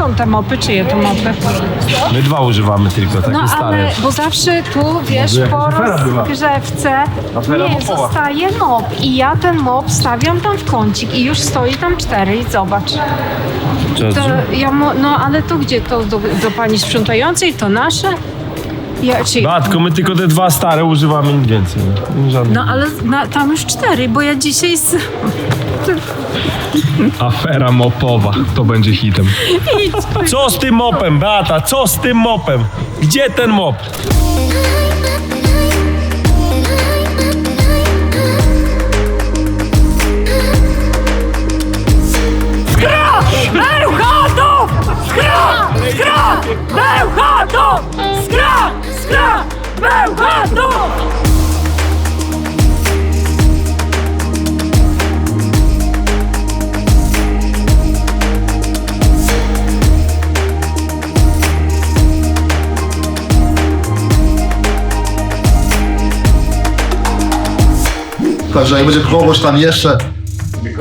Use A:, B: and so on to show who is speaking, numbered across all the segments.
A: skąd te mopy? Czyje to mopy?
B: My dwa używamy tylko, takie
A: No
B: stare.
A: ale, bo zawsze tu, wiesz,
B: Może
A: po
B: jakaś afera była.
A: rozgrzewce
B: Afera
A: nie,
B: mopowa.
A: zostaje mop i ja ten mop stawiam tam w kącik i już stoi tam cztery i zobacz. To ja no ale to gdzie? To do, do pani sprzątającej? To nasze? Ja, czy,
B: Batko, my tylko te dwa stare używamy, nic więcej. Żadnych.
A: no ale na, tam już cztery, bo ja dzisiaj z...
C: Afera mopowa, to będzie hitem.
B: Co z tym mopem, Beata? Co z tym mopem? Gdzie ten mop?
D: Także jak będzie kogoś tam jeszcze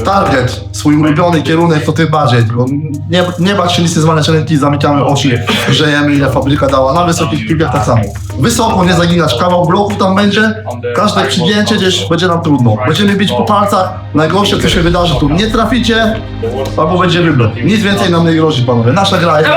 D: target, swój ulubiony kierunek, to tym bardziej. Bo nie, nie bać się listy zwalniać ręki, zamykamy oczy, grzejemy ile fabryka dała. Na wysokich piłkach tak samo. Wysoko nie zaginać, kawał bloku tam będzie, każde przygięcie gdzieś będzie nam trudno. Będziemy bić po palcach, najgorsze co się wydarzy tu, nie traficie, albo będzie wyblok. Nic więcej nam nie grozi panowie, nasza gra jest...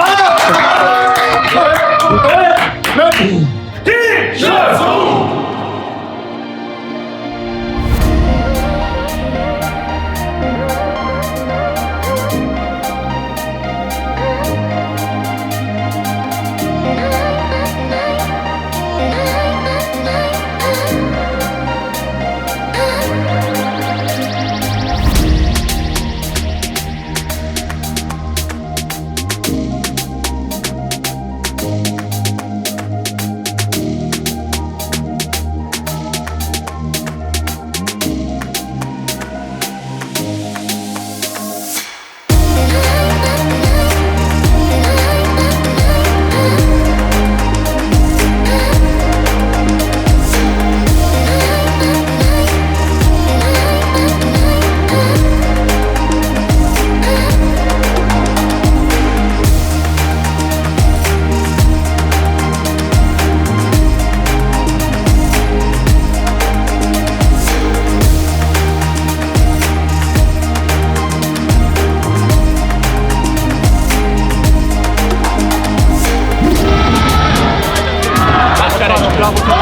D: Oh.